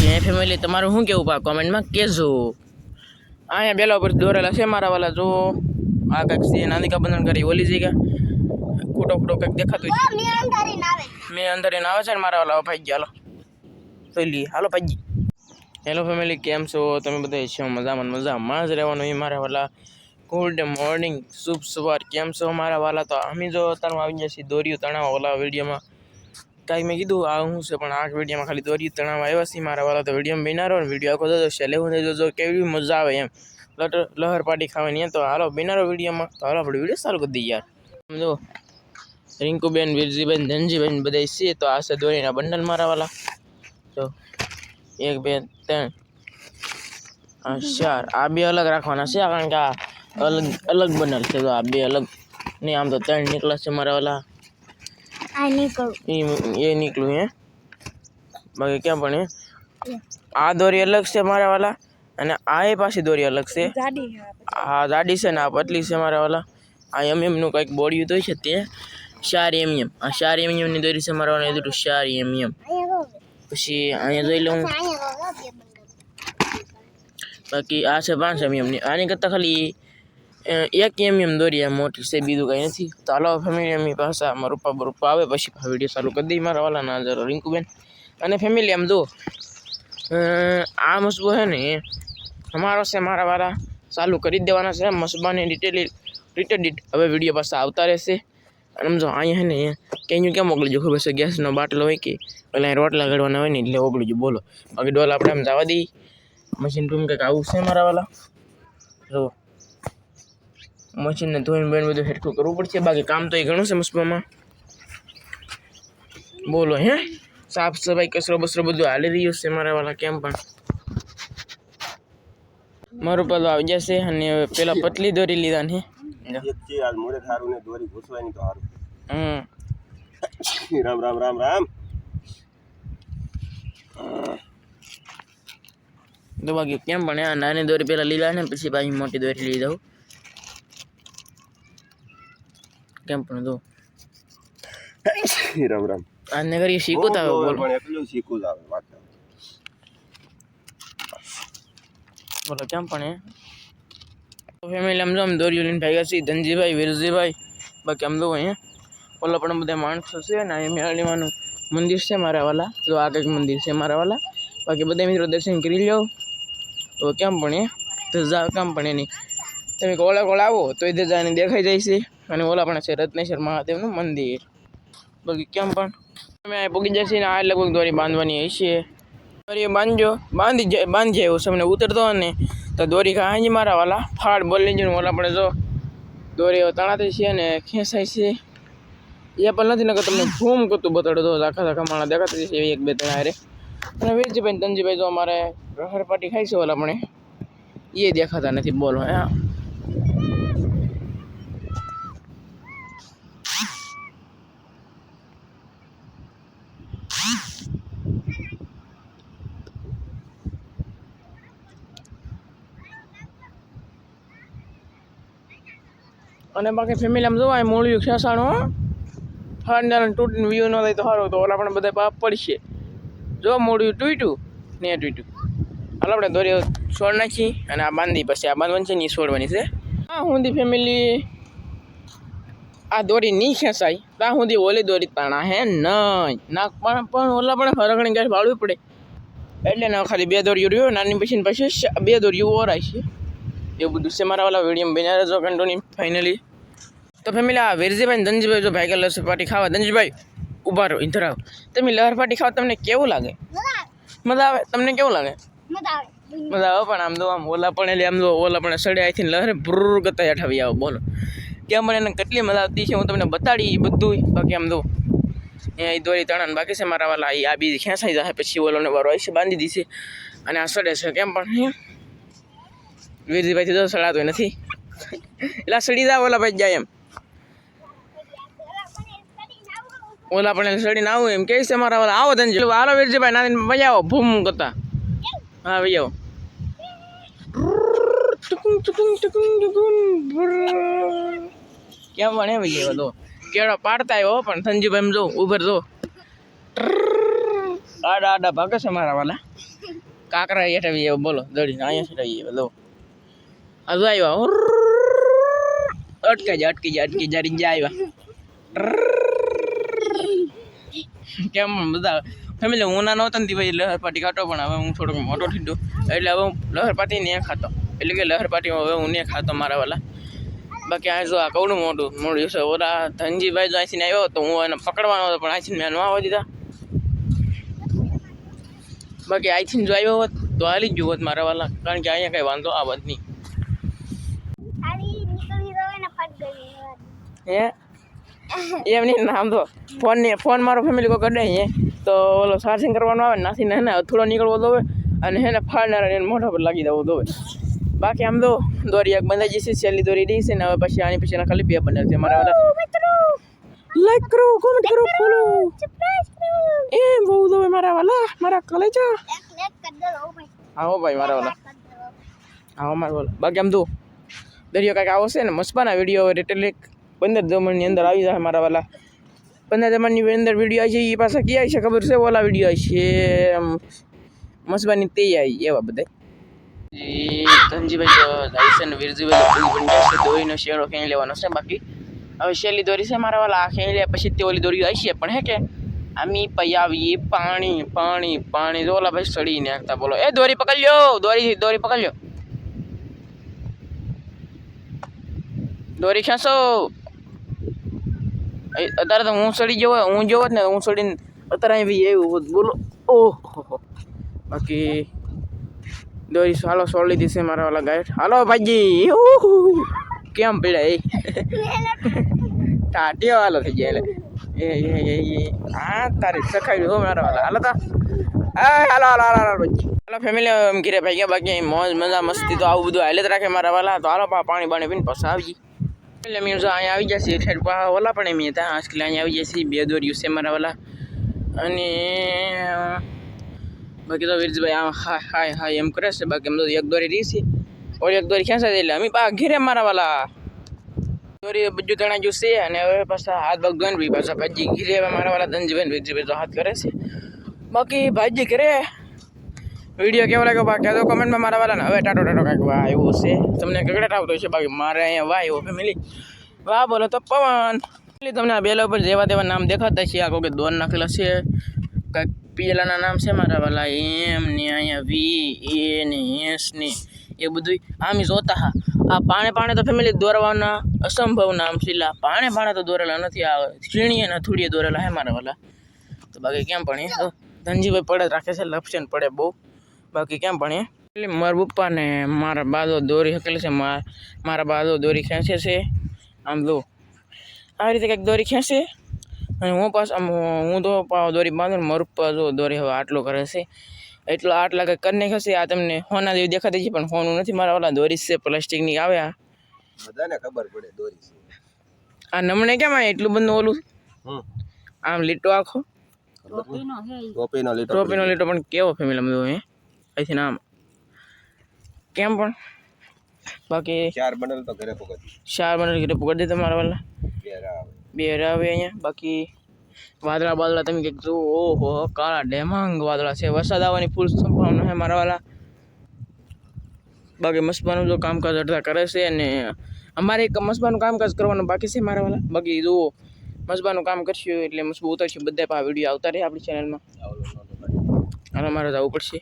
હે ફેમિલી તમારું શું કેવું પા કોમેન્ટમાં કહેજો અહીંયા બેલા ઉપર દોરેલા છે મારા વાલા. જો આ કંઈક છે નાનિકા બંધન કરી ઓલી જગ્યા. ખોટો ખોટો કંઈક દેખાતું. મેં અંદર એને આવે છે ને મારા વાલા. ભાઈ ગયા હાલો. હાલો ભાઈ હેલો ફેમિલી કેમ છો? તમે બધા છો? મજામાં મજામાં જ રહેવાનું એ મારા વાલા. ગુડ મોર્નિંગ શુભ સવાર. કેમ છો મારા વાલા? તો અમે જો અત્યારમાં આવી ગયા છીએ દોર્યું તણાવ ઓલા વિડીયોમાં. કાંઈ મેં કીધું આ શું છે પણ આ વિડીયોમાં ખાલી દોરી તણાવ આવ્યા છે મારા વાલા તો વીડિયો બિનારો ને વીડિયો આખો જોજો છેલ્લે હું જોજો કેવી મજા આવે એમ લટર લહર પાટી ખાવાની એમ તો હાલો બિનારો વિડીયોમાં તો હાલો આપણે વીડિયો ચાલુ કરી દઈએ યાર સમજો રિંકુબેન વીરજીબેન ધનજીબેન બધા છે તો આ છે દોરીના બંડલ મારા વાલા તો એક બે ત્રણ આ ચાર આ બે અલગ રાખવાના છે કારણ કે આ અલગ અલગ બંડલ છે તો આ બે અલગ નહીં આમ તો ત્રણ નીકળ્યા છે મારા વાલા આ નીકળું. એ નીકળ્યું હે? બાકી ક્યાં પણ હે? આ દોરી અલગ છે મારા વાલા અને આ એ પાછી દોરી અલગ છે. હા આ જાડી છે ને આ પતલી છે મારા વાલા. આ એમ એમનું કંઈક બોડિયું તો છે તે. ચાર એમ એમ. આ ચાર એમ એમની દોરી છે મારા વાલા એટલું ચાર એમ એમ. પછી અહીંયા જોઈ લઉં. બાકી આ છે પાંચ એમ એમની આની કરતાં ખાલી એક એમ એમ દોરી આ મોટી છે, બીજું કંઈ નથી. તો હાલો ફેમિલી એમની પાસે આમાં રૂપા બરૂપા આવે, પછી વીડિયો ચાલુ કરી દઈ મારા વાલા ના જરો રિંકુબેન. અને ફેમિલી આમ જો આ મસબો છે ને, અમારો છે, મારા વાળા ચાલુ કરી જ દેવાના છે, મસબાની ડિટેલી ડિટેલ હવે વીડિયો પાસે આવતા રહેશે. અને જો અહીંયા ને કેન્યું કેમ ઓગળી જો ખબર છે? ગેસનો બાટલો હોય કે, પેલા રોટલા ઘડવાના હોય ને, એટલે ઓગળી બોલો. બાકી ડોલ આપણે આમ જવા દઈએ. મશીન રૂમ કંઈક આવું છે મારા વાલા? જો મશીનને ધોઈને બેન બધું હેરખું કરવું પડશે. બાકી કામ તો એ ઘણું છે મસ્બામાં બોલો હે. સાફ સફાઈ કચરો બસરો બધું હાલી રહ્યું છે મારા વાલા કેમ પણ. મારું પેલો આવી જશે અને હવે પેલા પતલી દોરી લીધા ને એક છે આજ મોડે થારું ને દોરી ઘૂસવાની તો હારું. હમ. રામ રામ રામ રામ. તો બાકી કેમ પણ આ નાની દોરી પેલા લીધા ને પછી પાછી મોટી દોરી લઈ દઉં કેમ પણ દો રામ રામ. આ નગર એ શીખો તો બોલો. પણ એટલું શીખો જ વાત બોલો કેમ પણ એ ફેમિલી આમ જો આમ દોરીઓ લઈને ભાગ્યા છીએ. ધનજીભાઈ વિરજીભાઈ બાકી આમ જો અહીંયા ઓલા પણ બધા માણસો છે ને અહીંયા મેળાલીમાનું મંદિર છે મારા વાલા. જો આ કંઈક મંદિર છે મારા વાલા. બાકી બધા મિત્રો દર્શન કરી લો તો કેમ પણ એ ધજા કેમ પણ એની. તમે ઓલા કોલ આવો તો એ ધજાની દેખાઈ જાય છે. અને ઓલા પણ છે રત્નેશ્વર મહાદેવનું મંદિર. બાકી કેમ પણ? અમે આ પગી જશે ને આ લગભગ દોરી બાંધવાની હશે. દોરી બાંધજો. બાંધી જાય બાંધી જાય તમને ઉતરતો ને, તો દોરી કાંઈ મારા વાલા. ફાડ બોલી જઈને ઓલા આપણે જો. દોરી તણાતી છે ને ખેંચાય છે. એ પણ નથી, નકર તમને ફૂમ કરતું બતાડો આખા આખા માણા દેખાતી જશે એક બે ત્રણ હારે. અને વીરજીભાઈ તનજીભાઈ જો અમારે રહર પાટી ખાઈ છે ઓલા આપણે એ દેખાતા નથી બોલો હા. અને બાકી ફેમિલી આમ જોવાય મૂળિયું ખેસાણું ફાંડાને તૂટીને વ્યૂ ન થાય તો સારું તો ઓલા પણ બધા પાપ પડશે. જો મૂળ્યું તૂટ્યું, ને તૂટ્યું. હાલ, આપણે દોરી છોડ નાખી અને આ બાંધી પછી આ બાંધવાની છે ને એ છોડવાની છે. આ સુધી ફેમિલી આ દોરી નહીં ખેંચાય. ત્યાં સુધી ઓલી દોરી તાણા હે નહીં ના પણ પણ ઓલા પણ હરગણી ગેસ વાળવી પડે. એટલે ને ખાલી બે દોરીઓ રહ્યો, નાની પછી પછી બે દોરીઓ ઓરાય છે. એવું બધું છે મારા વાલા વીડિયો બન્યા જો કંટોની ફાઇનલી તો ફેમિલી આ વિરજીભાઈ ધનજીભાઈ જો ભાઈ લસર પાટી ખાવા. ધનજીભાઈ ઊભા રહો ઇધર આવો. તમે લહર પાટી ખાવા તમને કેવું લાગે? મજા આવે. તમને કેવું લાગે? મજા આવે. મજા આવે પણ આમ દો આમ ઓલા પણ એટલે આમ દો ઓલા પણ સડે આથી લહરે ભૂર કરતા હેઠાવી આવો બોલો. કેમ મને એને કેટલી મજા આવતી છે હું તમને બતાડી ઈ બધું બાકી આમ દો એ દોરી તણાન બાકી છે મારા વાલા આ બીજી ખેંચાઈ જાય પછી ઓલોને વારો આવીશે બાંધી દીશે. અને આ સડે છે કેમ પણ વીરજીભાઈથી તો સડાતો નથી. એટલે સડી જાય ઓલા ભાઈ જાય એમ. ઓલા પણ સડી સડીને આવું એમ કે છે મારા વાળા આવો તને હાલો વીરજીભાઈ, નાની મજા આવો, ભૂમ કરતા. હા ભાઈ આવો. કેમ ભણે ભાઈ એવો તો કેળો પાડતા આવ્યો પણ સંજીભાઈ એમ જો, ઉભર જો. આડા આડા ભાગે છે મારા વાલા. કાકરા હેઠવી એવો બોલો, દડીને અહીંયા છે એવો લો. હજુ આવ્યા. અટકાઈ જા અટકી જા અટકી જા રીંજા આવ્યા કેમ બધા ફેમિલી હું નાનો હતો ને ભાઈ લહેર પાટી ખાતો પણ હવે હું થોડોક મોટો થઈ એટલે હવે હું લહેર પાટી નહીં ખાતો. એટલે કે લહેર હવે હું નહીં ખાતો મારા વાલા. બાકી આ જો આ કવડું મોટું મોડું છે. ઓલા ધનજીભાઈ જો અહીંથી આવ્યો તો હું એને પકડવાનો હતો પણ અહીંથી મેં ન આવવા દીધા. બાકી અહીંથી જો આવ્યો હોત તો હાલી જ હોત મારા વાલા. કારણ કે અહીંયા કઈ વાંધો આવત નહીં. ને હે? એમ નહીં ના આમ તો ફોન ને ફોન મારો ફેમિલી કોઈ કરે હે તો ઓલો ચાર્જિંગ કરવાનો આવે નાથી ને થોડો નીકળવો દોવે અને હેને ફાડનારા એને મોઢા પર લાગી દેવો દોવે બાકી આમ તો દોરી એક બંધાઈ જશે છેલ્લી દોરી રહી છે ને હવે પછી આની પછી ખાલી બે બને છે. મારા વાલા લાઈક કરો કોમેન્ટ કરો ફોલો એમ બહુ દોવે મારા વાલા. મારા કલેજા. એક કર ભાઈ. મારા વાલા. હા મારા વાલા. બાકી આમ તો દરિયો કાંઈક આવો છે ને મસ્પાના વીડિયો એટલે પંદર જમણની અંદર આવી જાય મારા વાલા. પંદર જમણની અંદર વીડિયો આવી છે એ પાછા ક્યાં આવી છે ખબર છે? ઓલા વીડિયો આવી છે મસ્બાની તે આવી એવા બધા. ધનજીભાઈ તો જાય છે ને વીરજીભાઈ બની જાય દોરીનો શેડો ખેંચી લેવાનો છે બાકી. હવે શેલી દોરી છે મારા વાલા, આ ખેંચી લે પછી તે ઓલી દોરી આવી છે પણ હે કે, આમી પૈયાવી પાણી પાણી પાણી ઓલા ભાઈ સડી નાખતા બોલો. એ દોરી પકડ્યો દોરી દોરી પકડ્યો દોરી ખેંચો. અત્યારે તો હું સડી ગયો હું જોવો જ ને હું સડીને અત્યારે અહીં બી એવું હોત. બોલો. ઓહો. બાકી દોરી હાલો સોળ લીધી છે મારા વાલા ગાઈડ હાલો ભાઈજી. કેમ પીડા એ? ટાટીઓ હાલો થઈ ગયા એટલે. એ એ હા તારી સખાઈ હો મારા વાલા. હાલો તા. હાલો હાલો હાલો હાલો હાલો ફેમિલી એમ ઘીરે ભાઈ ગયા બાકી મોજ મજા મસ્તી તો આવું બધું હાલે જ રાખે મારા વાલા. તો હાલો પા પાણી બાણી પીને પછી આવી એટલે મેં જો અહીંયા આવી જશે ઠેર પા ઓલા પણ એમ હતા આજકાલ અહીંયા આવી જશે બે દોર્યું છે મારા વાલા. અને બાકી તો વીરજીભાઈ આમ હાય હાય હાય એમ કરે છે, બાકી એમ તો એક દોરી રહી છે. ઓલી એક દોરી ખેંચાય છે એટલે અમે પા ઘેરે મારા વાલા. દોરી બધું તણા ગયું છે અને હવે પાછા હાથ પગ ધોઈને બી પાછા ભાજી ઘીરે હવે મારા વાલા ધનજીભાઈ વીરજીભાઈ તો હાથ કરે છે. બાકી ભાજી કરે વીડિયો કેવો લાગ્યો બા કહેજો કમેન્ટમાં મારા વાળાને. હવે ટાટો ટાટો કાંઈક વાહ એવું છે. તમને કગડાટ આવતો છે બાકી મારે અહીંયા વાહ એવો ફેમિલી વાહ બોલો તો પવન. તમને આ બેલા ઉપર જેવા તેવા નામ દેખાતા છે આ કોઈ દોન નાખેલા છે. કાંઈક પેલાના નામ છે મારા વાલા. એમ ને અહીંયા વી, એ ને એસ ને એ બધું આમ જોતા હા. આ પાણે પાણે તો ફેમિલી દોરવાના અસંભવ નામ છે. એટલે પાણે પાણે તો દોરેલા નથી. આ છીણીએ ને થોડીએ દોરેલા હે મારા વાલા. તો બાકી કેમ પણ એ ધનજીભાઈ પડે રાખે છે લપસેન પડે બહુ. બાકી કેમ પણ એ? એટલે મારા પપ્પાને મારા બાદો દોરી હકેલી છે મારા મારા બાદો દોરી ખેંચે છે. આમ લો આવી રીતે કંઈક દોરી ખેંચે. અને હું પાછો આમ હું તો દોરી બાંધું ને મારું પપ્પા જો દોરી હવે આટલો કરે છે. એટલો આટલા કંઈક કરી નાખ્યો છે આ તમને હોના જેવી દેખાતી છે પણ હોનું નથી. મારા ઓલા દોરી છે પ્લાસ્ટિકની આવે આ. બધાને ખબર પડે દોરી છે. આ નમણે કેમ આ એટલું બધું ઓલું? હમ. આમ લીટો આખો. ટોપીનો લીટો પણ કેવો ફેમિલી બધું હે? અહીંથી નામ કેમ પણ? બાકી ચાર બંડલ તો ઘરે પકડી ચાર બંડલ ઘરે પકડી દે તમારા વાલા. બે આવે. અહીંયા. બાકી વાદળા બાદળા તમે કંઈક જુઓ. ઓહો કાળા ડેમાંગ વાદળા છે. વરસાદ આવવાની ફૂલ સંભાવના છે મારા વાલા. બાકી મસ્બાનું જો કામકાજ અડધા કરે છે અને અમારે એક મસ્બાનું કામકાજ કરવાનું બાકી છે મારા વાલા. બાકી જુઓ મસ્બાનું કામ કરશું એટલે મસ્બા ઉતરશું. બધા આ વીડિયો આવતા રહે આપણી ચેનલમાં અને મારે જવું પડશે.